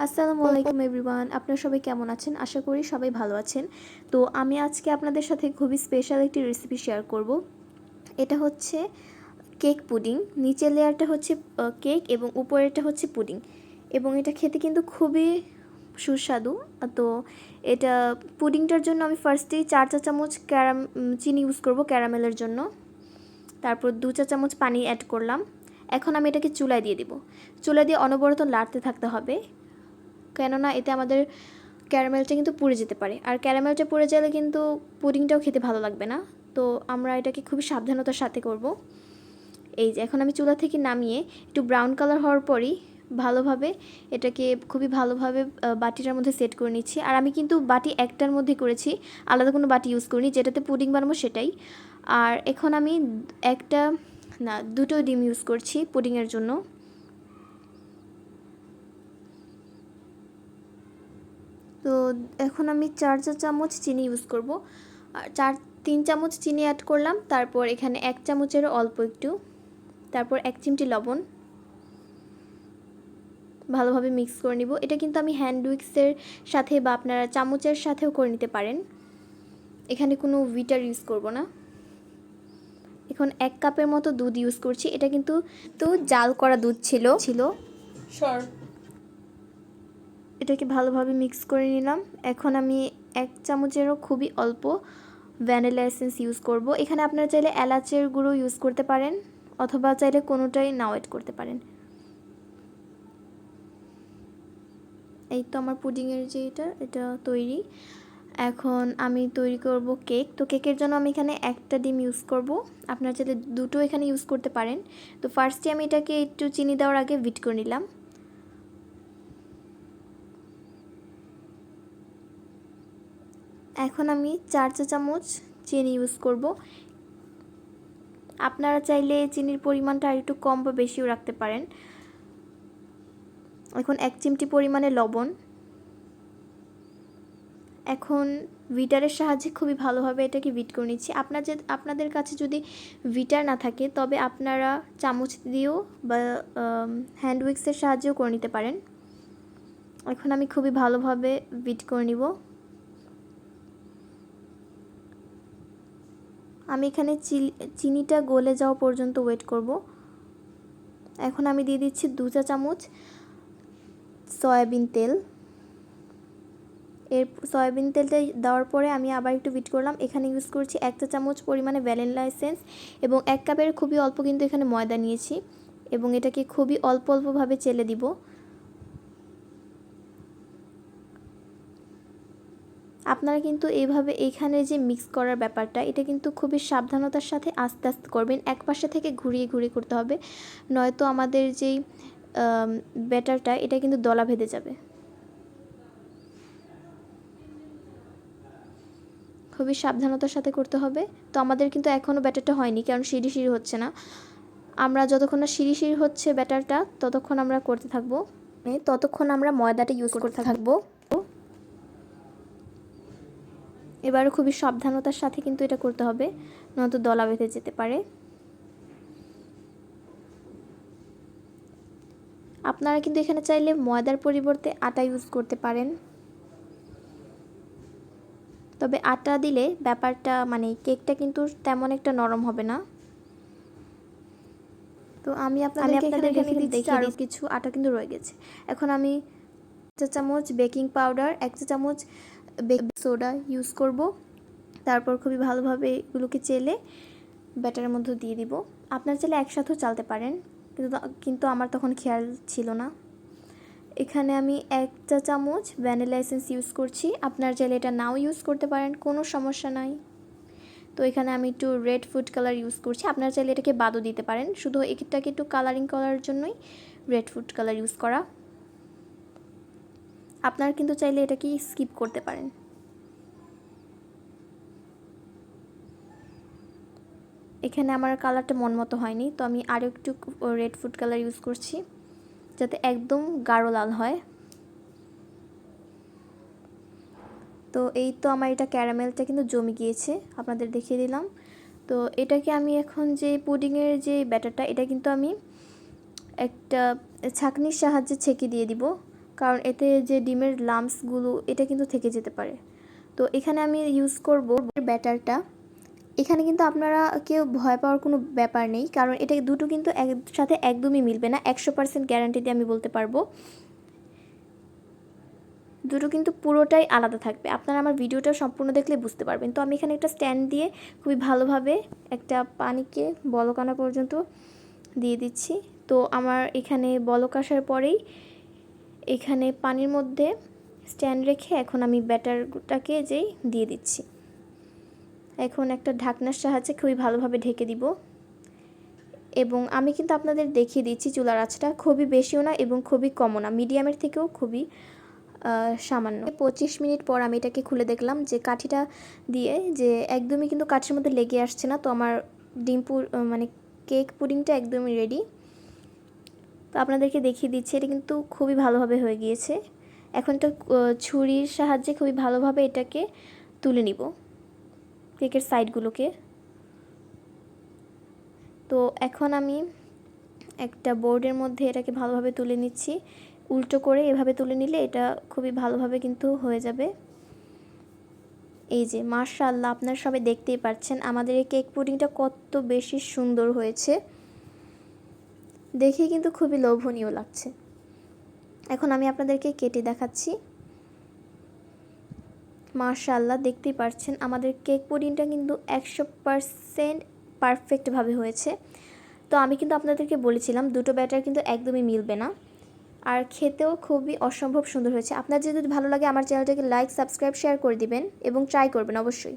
আসসালামু আলাইকুম এভরিওয়ান, আপনারা সবাই কেমন আছেন? আশা করি সবাই ভালো আছেন। তো আমি আজকে আপনাদের সাথে খুবই স্পেশাল একটি রেসিপি শেয়ার করব। এটা হচ্ছে কেক পুডিং নিচের লেয়ারটা হচ্ছে কেক এবং উপরেরটা হচ্ছে পুডিং এবং এটা খেতে কিন্তু খুবই সুস্বাদু। তো এটা পুডিংটার জন্য আমি ফার্স্টেই চার চা চামচ ক্যারাম চিনি ইউজ করব ক্যারামেলের জন্য। তারপর দু চা চামচ পানি অ্যাড করলাম। এখন আমি এটাকে চুলায় দিয়ে দিব। চুলায় দিয়ে অনবরত লাড়তে থাকতে হবে। কেননা এতে আমাদের ক্যারামেলটা কিন্তু পুড়ে যেতে পারে। আর ক্যারামেলটা পুড়ে গেলে কিন্তু পুডিংটাও খেতে ভালো লাগবে না। তো আমরা এটাকে খুবই সাবধানতার সাথে করব। এই যে এখন আমি চুলা থেকে নামিয়ে একটু ব্রাউন কালার হওয়ার পরই ভালোভাবে এটাকে খুবই ভালোভাবে বাটিটার মধ্যে সেট করে নিচ্ছি। আর আমি কিন্তু বাটি একটার মধ্যে করেছি, আলাদা কোনো বাটি ইউজ করিনি, যেটাতে পুডিং বানাবো সেটাই। আর এখন আমি একটা, না, দুটো ডিম ইউজ করছি পুডিংয়ের জন্য। তো এখন আমি চার চা চামচ চিনি ইউজ করব। আর চার তিন চামচ চিনি অ্যাড করলাম তারপর এখানে এক চামচেরও অল্প একটু তারপর এক চিমটি লবণ ভালোভাবে মিক্স করে নিব। এটা কিন্তু আমি হ্যান্ড উইক্সের সাথে বা আপনারা চামচের সাথেও করে নিতে পারেন। এখানে কোনো উইটার ইউজ করব না। এখন এক কাপের মতো দুধ ইউজ করছি। এটা কিন্তু তো জাল করা দুধ ছিল। ছিল। এটাকে ভালোভাবে মিক্স করে নিলাম। এখন আমি এক চামচেরও খুবই অল্প ভ্যানিলা এসেন্স ইউজ করব। এখানে আপনারা চাইলে এলাচের গুঁড়ো ইউজ করতে পারেন, অথবা চাইলে কোনোটাই নাও এড করতে পারেন। এই তো আমার পুডিংয়ের যে এটা এটা তৈরি। এখন আমি তৈরি করব কেক তো কেকের জন্য আমি এখানে একটা ডিম ইউজ করব। আপনারা চাইলে দুটো এখানে ইউজ করতে পারেন। তো ফার্স্টে আমি এটাকে একটু চিনি দেওয়ার আগে বিট করে নিলাম। এখন আমি চার চা চামচ চিনি ইউজ করব। আপনারা চাইলে চিনির পরিমাণটা আর একটু কম বা বেশিও রাখতে পারেন। এখন এক চিমটি পরিমাণে লবণ। এখন ভিটারের সাহায্যে খুবই ভালোভাবে এটাকে বিট করে নিচ্ছি। আপনার যে আপনাদের কাছে যদি ভিটার না থাকে, তবে আপনারা চামচ দিয়েও বা হ্যান্ড উইক্সের সাহায্যেও করে নিতে পারেন। এখন আমি খুবই ভালোভাবে বিট করে নিব। আমি এখানে চিনিটা গলে যাওয়া পর্যন্ত ওয়েট করব। এখন আমি দিয়ে দিচ্ছি দু চা চামচ সয়াবিন তেল। এর, সয়াবিন তেলটা দেওয়ার পরে আমি আবার একটু বিট করলাম। এখানে ইউজ করছি এক চা চামচ পরিমাণে ভ্যানিলা এসেন্স এবং এক কাপের খুবই অল্প কিন্তু এখানে ময়দা নিয়েছি এবং এটাকে খুবই অল্প অল্পভাবে চেলে দিব। আপনারা কিন্তু এইভাবে এইখানে যে মিক্স করার ব্যাপারটা এটা কিন্তু খুবই সাবধানতার সাথে আস্তে আস্তে করবেন। এক পাশে থেকে ঘুরিয়ে ঘুরিয়ে করতে হবে। নয়তো আমাদের যেই ব্যাটারটা এটা কিন্তু দলা ভেদে যাবে। খুবই সাবধানতার সাথে করতে হবে। তো আমাদের কিন্তু এখনও ব্যাটারটা হয়নি কারণ সিঁড়ি সিঁড়ি হচ্ছে না। আমরা যতক্ষণ না সিঁড়ি সিঁড়ি হচ্ছে ব্যাটারটা ততক্ষণ আমরা করতে থাকব। ততক্ষণ আমরা ময়দাটা ইউজ করতে থাকব। এবারে খুবই সাবধানতার সাথে কিন্তু এটা করতে হবে নয়তো দলা বেঁধে যেতে পারে। আপনারা কিন্তু এখানে চাইলে ময়দার পরিবর্তে আটা ইউজ করতে পারেন। তবে আটা দিলে ব্যাপারটা মানে কেকটা কিন্তু তেমন একটা নরম হবে না। তো আমি আপনাদেরকে এখানে দেখি আরও কিছু আটা কিন্তু রয়ে গেছে। এখন আমি চা চামচ বেকিং পাউডার এক চা চামচ বেকিং সোডা ইউজ করব। তারপর খুবই ভালোভাবে এগুলোকে চেলে ব্যাটারের মধ্যে দিয়ে দিব। আপনার চাইলে একসাথেও চালতে পারেন, কিন্তু কিন্তু আমার তখন খেয়াল ছিল না। এখানে আমি এক চা চামচ ভ্যানিলা এসেন্স ইউজ করছি। আপনার চাইলে এটা নাও ইউজ করতে পারেন, কোনো সমস্যা নাই। তো এখানে আমি একটু রেড ফুড কালার ইউজ করছি। আপনার চাইলে এটাকে বাদও দিতে পারেন। শুধু এটাকে একটু কালারিং করার জন্যই রেড ফুড কালার ইউজ করা। আপনারা কিন্তু চাইলে এটাকে স্কিপ করতে পারেন। এখানে আমার কালারটা মন মতো হয়নি, তো আমি আরও একটু রেড ফুড কালার ইউজ করছি, যাতে একদম গাঢ় লাল হয়। তো এই তো আমার এটা ক্যারামেলটা কিন্তু জমে গিয়েছে, আপনাদের দেখিয়ে দিলাম। তো এটাকে আমি এখন যে পুডিংয়ের যে ব্যাটারটা এটা কিন্তু আমি একটা ছাকনির সাহায্যে ছেঁকে দিয়ে দিব। কারণ এতে যে ডিমের লাম্পসগুলো এটা কিন্তু থেকে যেতে পারে। তো এখানে আমি ইউজ করব ব্যাটারটা। এখানে কিন্তু আপনারা কেউ ভয় পাওয়ার কোনো ব্যাপার নেই, কারণ এটা দুটো কিন্তু একসাথে একদমই মিলবে না। একশো পার্সেন্ট গ্যারান্টি দিয়ে আমি বলতে পারব। দুটো কিন্তু পুরোটাই আলাদা থাকবে। আপনারা আমার ভিডিওটা সম্পূর্ণ দেখলে বুঝতে পারবেন। তো আমি এখানে একটা স্ট্যান্ড দিয়ে খুবই ভালোভাবে একটা পানিকে বলকানা পর্যন্ত দিয়ে দিচ্ছি। তো আমার এখানে বলক আসার পরেই এখানে পানির মধ্যে স্ট্যান্ড রেখে এখন আমি ব্যাটারটাকে যেই দিয়ে দিচ্ছি। এখন একটা ঢাকনার সাহায্যে খুবই ভালোভাবে ঢেকে দিব। এবং আমি কিন্তু আপনাদের দেখিয়ে দিচ্ছি চুলার আঁচটা খুবই বেশিও না এবং খুবই কমও না, মিডিয়ামের থেকেও খুবই সামান্য। পঁচিশ মিনিট পর আমি এটাকে খুলে দেখলাম যে কাঠিটা দিয়ে যে একদমই কিন্তু কাঠির মধ্যে লেগে আসছে না, তো আমার ডিম মানে কেক পুডিংটা একদমই রেডি তো আপনাদেরকে দেখিয়ে দিচ্ছি, এটা কিন্তু খুবই ভালোভাবে হয়ে গিয়েছে। এখন তো ছুরির সাহায্যে খুবই ভালোভাবে এটাকে তুলে নিব, কেকের সাইডগুলোকে। তো এখন আমি একটা বোর্ডের মধ্যে এটাকে ভালোভাবে তুলে নিচ্ছি। উল্টো করে এভাবে তুলে নিলে এটা খুবই ভালোভাবে কিন্তু হয়ে যাবে। এই যে মার্শাল্লাহ আপনারা সবাই দেখতেই পাচ্ছেন আমাদের এই কেক পুডিংটা কত বেশি সুন্দর হয়েছে। দেখে কিন্তু খুবই লোভনীয় লাগছে। এখন আমি আপনাদেরকে কেটে দেখাচ্ছি। মার্শাল্লাহ দেখতেই পাচ্ছেন আমাদের কেক পুডিংটা কিন্তু একশো পারসেন্ট পারফেক্টভাবে হয়েছে। তো আমি কিন্তু আপনাদেরকে বলেছিলাম, দুটো ব্যাটার কিন্তু একদমই মিলবে না। আর খেতেও খুবই অসম্ভব সুন্দর হয়েছে। আপনার যদি ভালো লাগে, আমার চ্যানেলটাকে লাইক, সাবস্ক্রাইব, শেয়ার করে দিবেন এবং ট্রাই করবেন অবশ্যই।